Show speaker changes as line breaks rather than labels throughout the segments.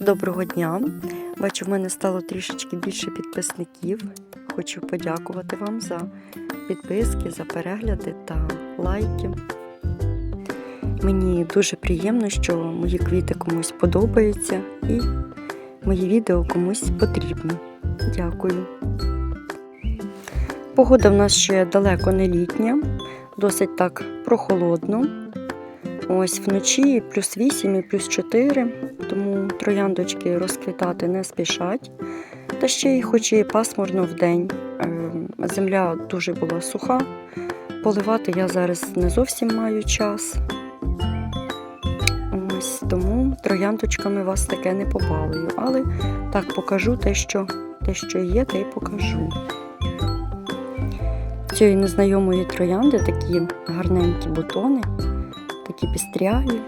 Доброго дня! Бачу, в мене стало трішечки більше підписників. Хочу подякувати вам за підписки, за перегляди та лайки. Мені дуже приємно, що мої квіти комусь подобаються і мої відео комусь потрібні. Дякую. Погода в нас ще далеко не літня, досить так прохолодно. Ось вночі плюс 8 і плюс 4, тому трояндочки розквітати не спішать. Та ще й хоч і пасмурно в день. Земля дуже була суха. Поливати я зараз не зовсім маю час. Ось тому трояндочками вас таке не побалую. Але так покажу те, що, те, що є, те й покажу. Цієї незнайомої троянди такі гарненькі бутони такі пістряві.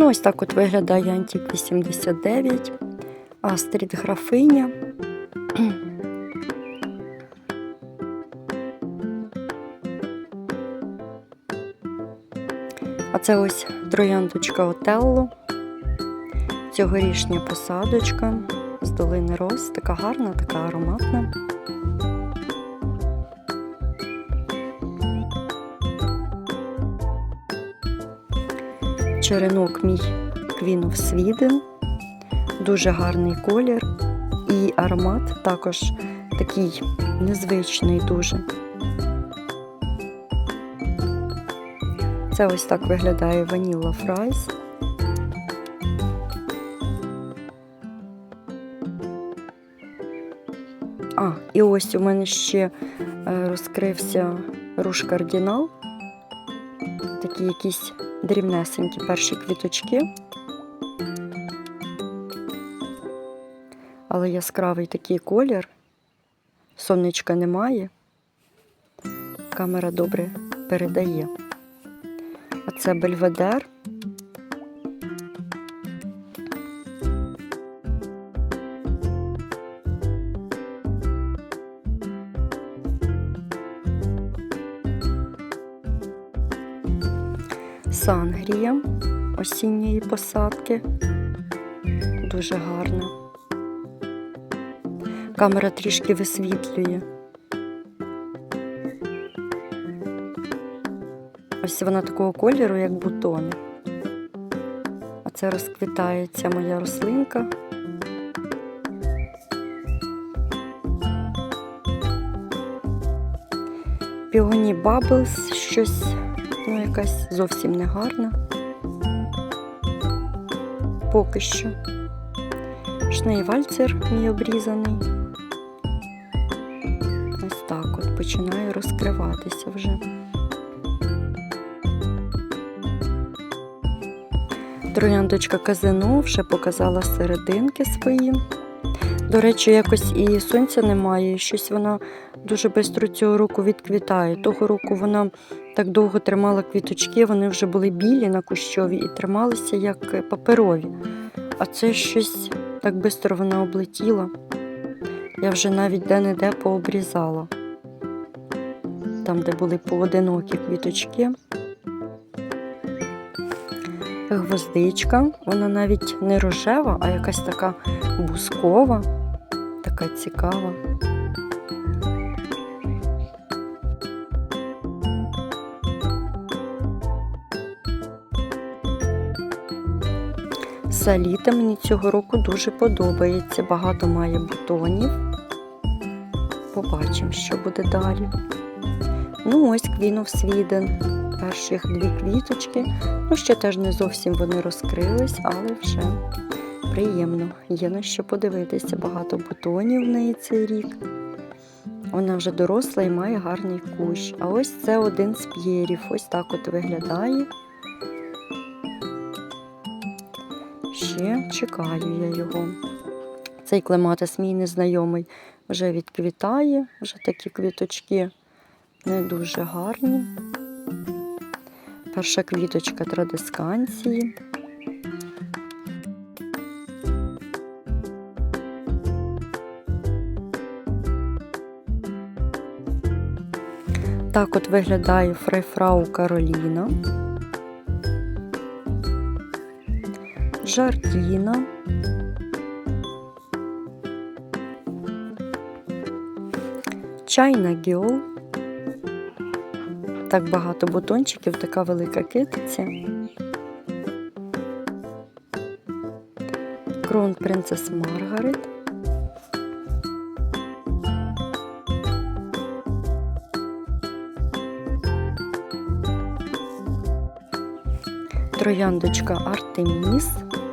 Ну, ось так от виглядає Антік 89, Астрід графиня. А це ось трояндочка Отелло, цьогорічня посадочка з долини роз, така гарна, така ароматна. Черенок мій of Sweden, дуже гарний колір і аромат також такий незвичний дуже. Це ось так виглядає ваніла фрайс. А, і ось у мене ще е, розкрився руш кардинал. Такі якісь дрібнесенькі перші квіточки. Але яскравий такий колір. Сонечка немає. Камера добре передає. А це бельведер. Сангрія осінньої посадки. Дуже гарна. Камера трішки висвітлює. Ось вона такого кольору, як бутони. А це розквітається моя рослинка. Піоні Bubbles щось, ну, якась зовсім не гарна. Поки що. Шнейвальцер мій обрізаний. Ось так от починає розкриватися вже. Трояндочка казино вже показала серединки свої. До речі, якось і сонця немає, щось вона дуже швидко цього року відквітає. Того року вона так довго тримала квіточки, вони вже були білі на кущові і трималися як паперові. А це щось так швидко вона облетіла. Я вже навіть де-не-де пообрізала. Там, де були поодинокі квіточки. Гвоздичка, вона навіть не рожева, а якась така бускова, така цікава. Саліта мені цього року дуже подобається. Багато має бутонів. Побачимо, що буде далі. Ну, ось of Sweden. Перших дві квіточки. Ну, ще теж не зовсім вони розкрились, але вже приємно. Є на що подивитися. Багато бутонів в неї цей рік. Вона вже доросла і має гарний кущ. А ось це один з п'єрів. Ось так от виглядає. Ще чекаю я його. Цей клематис мій незнайомий вже відквітає, вже такі квіточки не дуже гарні. Перша квіточка традисканції. Так от виглядає фрейфрау Кароліна. Жардіна. Чайна гіол. Так багато бутончиків, така велика китиця. Крон Принцес Маргарет. Трояндочка Артеміс.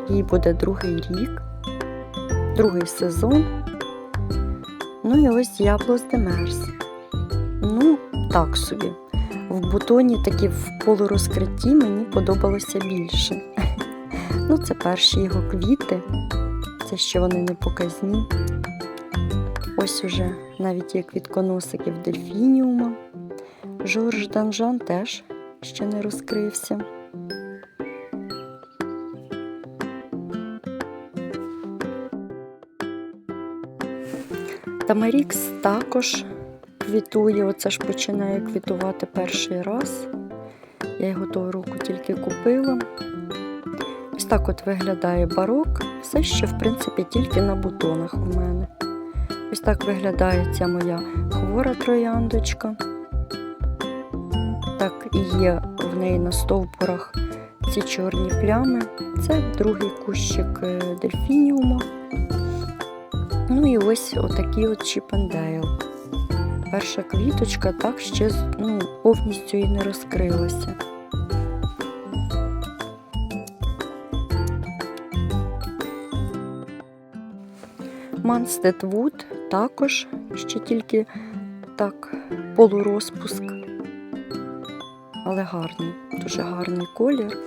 Їй буде другий рік, другий сезон. Ну і ось Діаблос Демерс. Ну, так собі. В бутоні такі в полурозкритті мені подобалося більше. Ну, це перші його квіти. Це ще вони не показні. Ось уже навіть є квітконосики дельфініума. Жорж Данжан теж ще не розкрився. Тамарікс також квітує, оце ж починає квітувати перший раз. Я його того року тільки купила. Ось так от виглядає барок. Все ще, в принципі, тільки на бутонах у мене. Ось так виглядає ця моя хвора трояндочка. Так і є в неї на стовбурах ці чорні плями. Це другий кущик е, дельфініума. Ну і ось отакий от Чіпендейл. Перша квіточка так ще ну, повністю і не розкрилася. Манстед Вуд також ще тільки так полурозпуск, але гарний, дуже гарний колір.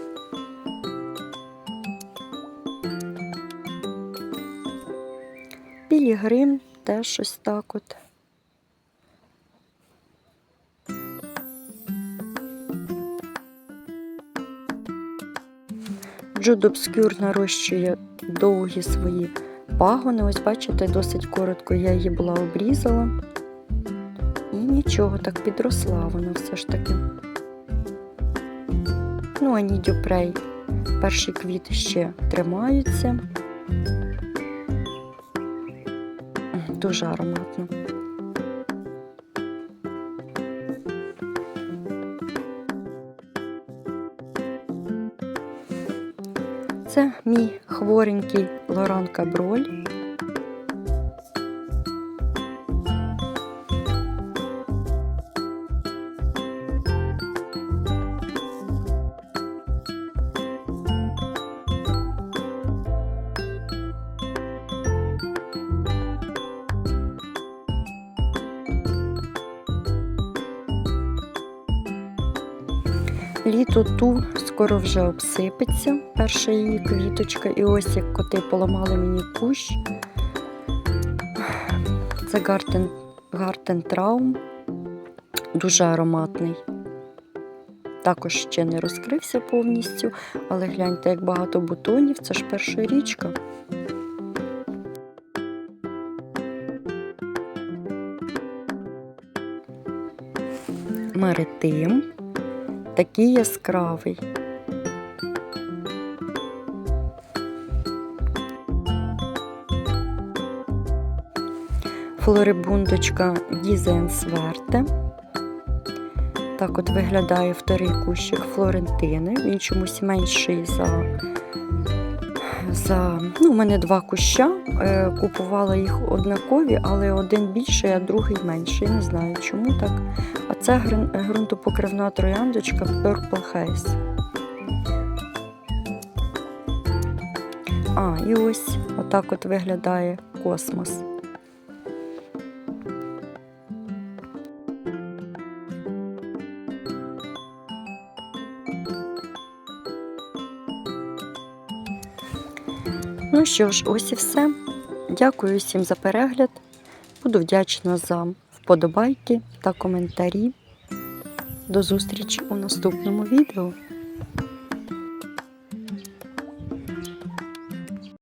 Пілігрим теж ось так от. Джуд Обскюр нарощує довгі свої пагони. Ось бачите, досить коротко я її була обрізала. І нічого, так підросла вона все ж таки. Ну, ані дюпрей. Перші квіти ще тримаються. Дуже ароматно. Це мій хворенький Лоран Каброль. Літо ту скоро вже обсипеться, перша її квіточка. І ось як коти поламали мені кущ. Це Гартен, Гартен Траум, дуже ароматний. Також ще не розкрився повністю, але гляньте, як багато бутонів, це ж перша річка. Маритим такий яскравий. Флорибундочка Дізенсверте. Так от виглядає вторий кущик Флорентини. Він чомусь менший за. За ну, У мене два куща. Е, Купувала їх однакові, але один більший, а другий менший. Не знаю чому так. А це ґрун- ґрунтопокривна трояндочка Purple Haze. А, і ось отак от виглядає космос. Ну що ж, ось і все. Дякую всім за перегляд. Буду вдячна за вподобайки та коментарі. До зустрічі у наступному відео.